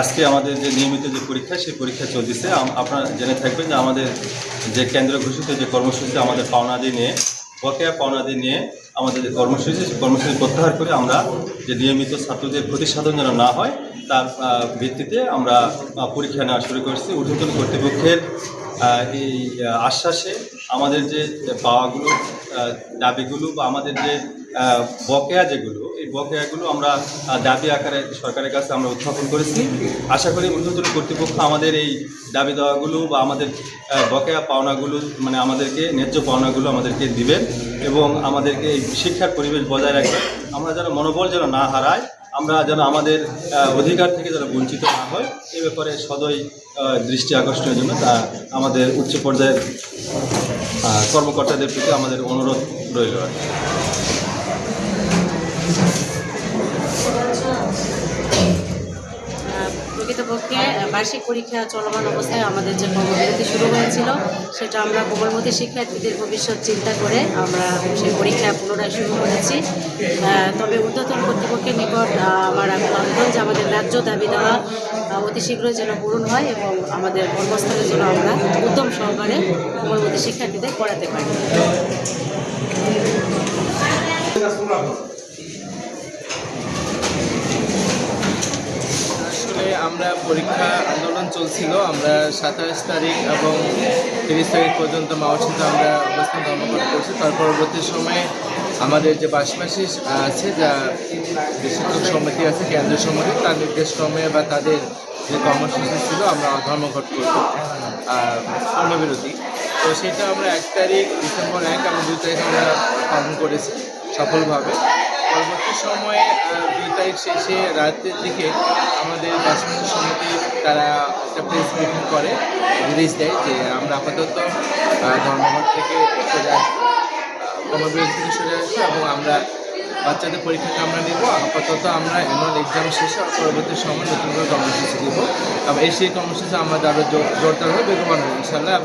আজকে আমাদের যে নিয়মিত যে পরীক্ষা, সেই পরীক্ষা চলতেছে। আপনারা জেনে থাকবেন যে আমাদের যে কেন্দ্র ঘোষিত যে কর্মসূচি আমাদের পাওনাদি নিয়ে, বকেয়া পাওনাদি নিয়ে আমাদের যে কর্মসূচি, সেই কর্মসূচি প্রত্যাহার করে আমরা যে নিয়মিত ছাত্রদের প্রতিসাধন যেন না হয়, তার ভিত্তিতে আমরা পরীক্ষা নেওয়া শুরু করেছি। ঊর্ধ্বতন কর্তৃপক্ষের এই আশ্বাসে আমাদের যে পাওয়াগুলো দাবিগুলো বা আমাদের যে বকেয়া যেগুলো, এই বকেয়াগুলো আমরা দাবি আকারে সরকারের কাছে আমরা উত্থাপন করেছি। আশা করি ঊর্ধ্বতন কর্তৃপক্ষ আমাদের এই দাবি দেওয়াগুলো বা আমাদের বকেয়া পাওনাগুলো মানে আমাদেরকে, ন্যায্য পাওনাগুলো আমাদেরকে দিবেন এবং আমাদেরকে এই শিক্ষার পরিবেশ বজায় রাখবেন। আমরা যেন মনোবল যেন না হারায়, আমরা যেন আমাদের অধিকার থেকে যেন বঞ্চিত না হয় এ ব্যাপারে সদয় দৃষ্টি আকর্ষণের জন্য তা আমাদের উচ্চ পর্যায়ের কর্মকর্তাদের প্রতি আমাদের অনুরোধ রইল প্রকৃতপক্ষে বার্ষিক পরীক্ষা চলমান অবস্থায় আমাদের যে কর্মবিরতি শুরু হয়েছিল, সেটা আমরা কোমলমতি শিক্ষার্থীদের ভবিষ্যৎ চিন্তা করে আমরা সেই পরীক্ষা পুনরায় শুরু করেছি। তবে ঊর্ধ্বতন কর্তৃপক্ষের নিকট আমার আবেদন যে আমাদের ন্যায্য দাবি দেওয়া অতি শীঘ্রই যেন পূরণ হয় এবং আমাদের কর্মস্থলে যেন আমরা উদ্যম সহকারে কোমলমতি শিক্ষার্থীদের পড়াতে পারি। আসলে আমরা পরীক্ষা আন্দোলন চলছিল, আমরা সাতাশ তারিখ এবং তিরিশ তারিখ পর্যন্ত মাওসিতে আমরা অবস্থান ধর্মঘট করছি। তার পরবর্তী সময়ে আমাদের যে পাশাপাশি আছে, যা শিক্ষক সমিতি আছে, কেন্দ্রীয় সমিতি, তার নির্দেশক্রমে বা তাদের যে কর্মসূচি ছিল, আমরা ধর্মঘট করব আর কর্মবিরতি তো সেটা আমরা এক তারিখ, ডিসেম্বর এক এবং দুই তারিখ আমরা পালন করেছি সফলভাবে। পরবর্তী সময়ে দুই তারিখ শেষে রাতের দিকে আমাদের বাসন্তী সমিতি তারা একটা প্রেস মিটিং করে রিলিজ দেয় যে আমরা আপাতত ধর্মঘট থেকে আসব কর্মবিরতি থেকে সরে আসব এবং আমরা বাচ্চাদের পরীক্ষাটা আমরা নেব। আপাতত আমরা অ্যানুয়াল এক্সাম শেষে পরবর্তী সময় নতুন করে কর্মসূচি দেবো। এবং এই সেই কর্মসূচি আমাদের আরও জোরদার হবে বেগমান হবে ইনশাল্লাহ